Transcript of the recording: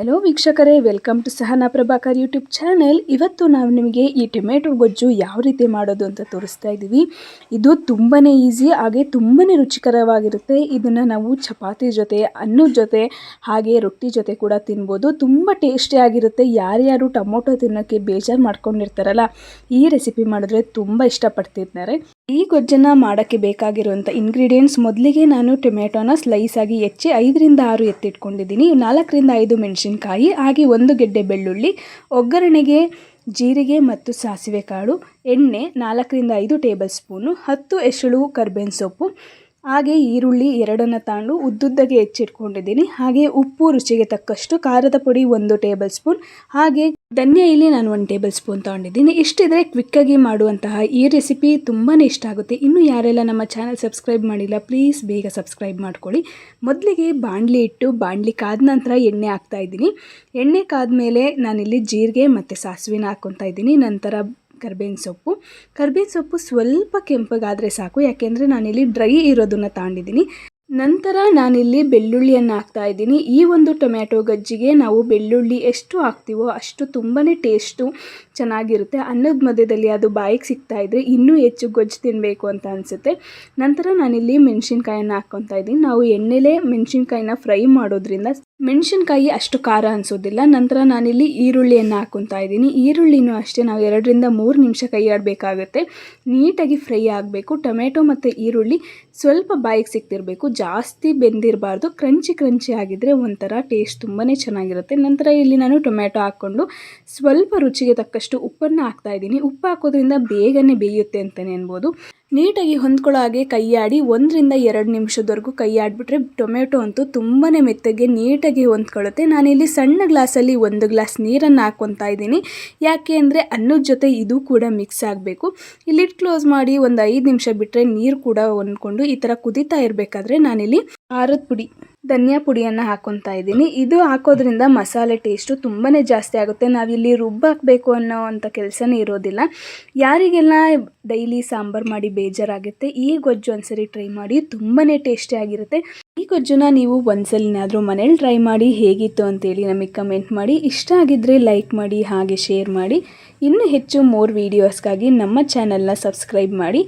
Hello ವೀಕ್ಷಕರೇ. Welcome to Sahana Prabhakar YouTube channel ಇವತ್ತು ನಾವು ನಿಮಗೆ ಈ ಟೊಮೆಟೊ ಗೊಜ್ಜು ಯಾವ ರೀತಿ ಮಾಡೋದು ಅಂತ ತೋರಿಸ್ತಾ ಇದ್ದೀವಿ. ಇದು ತುಂಬಾ ಈಸಿ ಹಾಗೆ ತುಂಬಾ ರುಚಿಕರವಾಗಿರುತ್ತೆ. ಇದನ್ನು ನಾವು ಚಪಾತಿ ಜೊತೆ, ಅನ್ನದ ಜೊತೆ, ಹಾಗೆ ರೊಟ್ಟಿ ಜೊತೆ ಕೂಡ ತಿನ್ಬೋದು. ತುಂಬ ಟೇಸ್ಟಿಯಾಗಿರುತ್ತೆ ಯಾರ್ಯಾರು ಟೊಮೊಟೊ ತಿನ್ನೋಕ್ಕೆ ಬೇಜಾರು ಮಾಡ್ಕೊಂಡಿರ್ತಾರಲ್ಲ, ಈ ರೆಸಿಪಿ ಮಾಡಿದ್ರೆ ತುಂಬ ಇಷ್ಟಪಡ್ತಿರ್ತಾರೆ. ಈ ಗೊಜ್ಜನ್ನು ಮಾಡೋಕ್ಕೆ ಬೇಕಾಗಿರುವಂಥ ಇಂಗ್ರೀಡಿಯೆಂಟ್ಸ್ ಮೊದಲಿಗೆ ನಾನು ಟೊಮೆಟೊನ ಆಗಿ ಹೆಚ್ಚಿ ಐದರಿಂದ ಆರು ಎತ್ತಿಟ್ಕೊಂಡಿದ್ದೀನಿ. ನಾಲ್ಕರಿಂದ ಐದು ಮೆಣಸಿನ್ಕಾಯಿ, ಹಾಗೆ ಒಂದು ಗೆಡ್ಡೆ ಬೆಳ್ಳುಳ್ಳಿ, ಒಗ್ಗರಣೆಗೆ ಜೀರಿಗೆ ಮತ್ತು ಸಾಸಿವೆ ಕಾಳು, ಎಣ್ಣೆ ನಾಲ್ಕರಿಂದ ಐದು ಟೇಬಲ್ ಸ್ಪೂನು, ಹತ್ತು ಎಸಳು ಕರ್ಬೇವಿನ ಸೊಪ್ಪು ಹಾಗೆ ಈರುಳ್ಳಿ ಎರಡನ್ನು ತಾಂಡು ಉದ್ದುದ್ದಗೆ ಹೆಚ್ಚಿಟ್ಕೊಂಡಿದ್ದೀನಿ. ಹಾಗೆ ಉಪ್ಪು ರುಚಿಗೆ ತಕ್ಕಷ್ಟು ಖಾರದ ಪುಡಿ ಒಂದು ಟೇಬಲ್ ಸ್ಪೂನ್. ಹಾಗೆ ಧನ್ಯ ಇಲ್ಲಿ ನಾನು ಒಂದು ಟೇಬಲ್ ಸ್ಪೂನ್ ತೊಗೊಂಡಿದ್ದೀನಿ. ಇಷ್ಟಿದ್ರೆ ಕ್ವಿಕ್ಕಾಗಿ ಮಾಡುವಂತಹ ಈ ರೆಸಿಪಿ ತುಂಬಾ ಇಷ್ಟ ಆಗುತ್ತೆ. ಇನ್ನು ಯಾರೆಲ್ಲ ನಮ್ಮ ಚಾನಲ್ ಸಬ್ಸ್ಕ್ರೈಬ್ ಮಾಡಿಲ್ಲ ಪ್ಲೀಸ್ ಬೇಗ ಸಬ್ಸ್ಕ್ರೈಬ್ ಮಾಡ್ಕೊಳ್ಳಿ. ಮೊದಲಿಗೆ ಬಾಣಲಿ ಇಟ್ಟು ಬಾಣಲಿ ಕಾದ ನಂತರ ಎಣ್ಣೆ ಹಾಕ್ತಾ ಇದ್ದೀನಿ. ಎಣ್ಣೆ ಕಾದ್ಮೇಲೆ ನಾನಿಲ್ಲಿ ಜೀರಿಗೆ ಮತ್ತು ಸಾಸಿವೆನ ಹಾಕ್ಕೊತಾ ಇದ್ದೀನಿ. ನಂತರ ಕರ್ಬೇವಿನ ಸೊಪ್ಪು. ಕರ್ಬೇವಿನ ಸೊಪ್ಪು ಸ್ವಲ್ಪ ಕೆಂಪಗಾದರೆ ಸಾಕು, ಯಾಕೆಂದರೆ ನಾನಿಲ್ಲಿ ಡ್ರೈ ಇರೋದನ್ನು ತಾಂಡಿದ್ದೀನಿ. ನಂತರ ನಾನಿಲ್ಲಿ ಬೆಳ್ಳುಳ್ಳಿಯನ್ನು ಹಾಕ್ತಾ ಇದ್ದೀನಿ. ಈ ಒಂದು ಟೊಮ್ಯಾಟೊ ಗಜ್ಜಿಗೆ ನಾವು ಬೆಳ್ಳುಳ್ಳಿ ಎಷ್ಟು ಹಾಕ್ತೀವೋ ಅಷ್ಟು ತುಂಬಾ ಟೇಸ್ಟು ಚೆನ್ನಾಗಿರುತ್ತೆ. ಅನ್ನದ ಮಧ್ಯದಲ್ಲಿ ಅದು ಬಾಯಿಗೆ ಸಿಗ್ತಾ ಇದ್ದರೆ ಇನ್ನೂ ಹೆಚ್ಚು ಗೊಜ್ಜು ತಿನ್ನಬೇಕು ಅಂತ ಅನಿಸುತ್ತೆ. ನಂತರ ನಾನಿಲ್ಲಿ ಮೆಣಸಿನ್ಕಾಯನ್ನು ಹಾಕ್ಕೊತಾ ಇದ್ದೀನಿ. ನಾವು ಎಣ್ಣೆಲೇ ಮೆಣಸಿನ್ಕಾಯಿನ ಫ್ರೈ ಮಾಡೋದ್ರಿಂದ ಮೆಣಸಿನ್ಕಾಯಿ ಅಷ್ಟು ಖಾರ ಅನಿಸೋದಿಲ್ಲ. ನಂತರ ನಾನಿಲ್ಲಿ ಈರುಳ್ಳಿಯನ್ನು ಹಾಕ್ಕೊತಾ ಇದ್ದೀನಿ. ಈರುಳ್ಳಿನೂ ಅಷ್ಟೇ ನಾವು ಎರಡರಿಂದ ಮೂರು ನಿಮಿಷ ಕೈ ಆಡಬೇಕಾಗುತ್ತೆ ನೀಟಾಗಿ ಫ್ರೈ ಆಗಬೇಕು. ಟೊಮೆಟೊ ಮತ್ತು ಈರುಳ್ಳಿ ಸ್ವಲ್ಪ ಬಾಯಿಗೆ ಸಿಕ್ತಿರಬೇಕು. ಜಾಸ್ತಿ ಬೆಂದಿರಬಾರ್ದು. ಕ್ರಂಚಿ ಕ್ರಂಚಿ ಆಗಿದ್ದರೆ ಒಂಥರ ಟೇಸ್ಟ್ ತುಂಬಾ ಚೆನ್ನಾಗಿರುತ್ತೆ. ನಂತರ ಇಲ್ಲಿ ನಾನು ಟೊಮೆಟೊ ಹಾಕ್ಕೊಂಡು ಸ್ವಲ್ಪ ರುಚಿಗೆ ತಕ್ಕಷ್ಟು ಉಪ್ಪನ್ನು ಹಾಕ್ತಾ ಇದ್ದೀನಿ. ಉಪ್ಪು ಹಾಕೋದ್ರಿಂದ ಬೇಗನೆ ಬೇಯುತ್ತೆ ಅಂತಲೇ ಅನ್ಬೋದು. ನೀಟಾಗಿ ಹೊಂದ್ಕೊಳ್ಳೋ ಹಾಗೆ ಕೈಯಾಡಿ ಒಂದರಿಂದ ಎರಡು ನಿಮಿಷದವರೆಗೂ ಕೈ ಆಡಿಬಿಟ್ರೆ ಟೊಮೆಟೊ ಅಂತೂ ತುಂಬಾ ಮೆತ್ತಗೆ ನೀಟಾಗಿ ಹೊಂದ್ಕೊಳ್ಳುತ್ತೆ. ನಾನಿಲ್ಲಿ ಸಣ್ಣ ಗ್ಲಾಸಲ್ಲಿ ಒಂದು ಗ್ಲಾಸ್ ನೀರನ್ನು ಹಾಕ್ಕೊತಾ ಇದ್ದೀನಿ. ಯಾಕೆ ಅಂದರೆ ಅನ್ನದ ಜೊತೆ ಇದು ಕೂಡ ಮಿಕ್ಸ್ ಆಗಬೇಕು. ಲಿಡ್ ಕ್ಲೋಸ್ ಮಾಡಿ ಒಂದು ಐದು ನಿಮಿಷ ಬಿಟ್ಟರೆ ನೀರು ಕೂಡ ಹೊಂದ್ಕೊಂಡು ಈ ಥರ ಕುದೀತಾ ಇರಬೇಕಾದ್ರೆ ನಾನಿಲ್ಲಿ ಆರದ ಪುಡಿ ಧನಿಯಾ ಪುಡಿಯನ್ನು ಹಾಕ್ಕೊತಾ ಇದ್ದೀನಿ. ಇದು ಹಾಕೋದ್ರಿಂದ ಮಸಾಲೆ ಟೇಸ್ಟು ತುಂಬಾ ಜಾಸ್ತಿ ಆಗುತ್ತೆ. ನಾವಿಲ್ಲಿ ರುಬ್ಬಾಕಬೇಕು ಅನ್ನೋ ಅಂಥ ಕೆಲಸನೇ ಇರೋದಿಲ್ಲ. ಯಾರಿಗೆಲ್ಲ ಡೈಲಿ ಸಾಂಬಾರು ಮಾಡಿ ಬೇಜಾರಾಗುತ್ತೆ, ಈ ಗೊಜ್ಜು ಒಂದ್ಸರಿ ಟ್ರೈ ಮಾಡಿ ತುಂಬಾ ಟೇಸ್ಟಿಯಾಗಿರುತ್ತೆ ಈ ಗೊಜ್ಜುನ ನೀವು ಒಂದ್ಸಲಿನಾದರೂ ಮನೇಲಿ ಟ್ರೈ ಮಾಡಿ ಹೇಗಿತ್ತು ಅಂತೇಳಿ ನಮಗೆ ಕಮೆಂಟ್ ಮಾಡಿ. ಇಷ್ಟ ಆಗಿದ್ದರೆ ಲೈಕ್ ಮಾಡಿ, ಹಾಗೆ ಶೇರ್ ಮಾಡಿ. ಇನ್ನೂ ಹೆಚ್ಚು ಮೋರ್ ವೀಡಿಯೋಸ್ಗಾಗಿ ನಮ್ಮ ಚಾನಲ್ನ ಸಬ್ಸ್ಕ್ರೈಬ್ ಮಾಡಿ.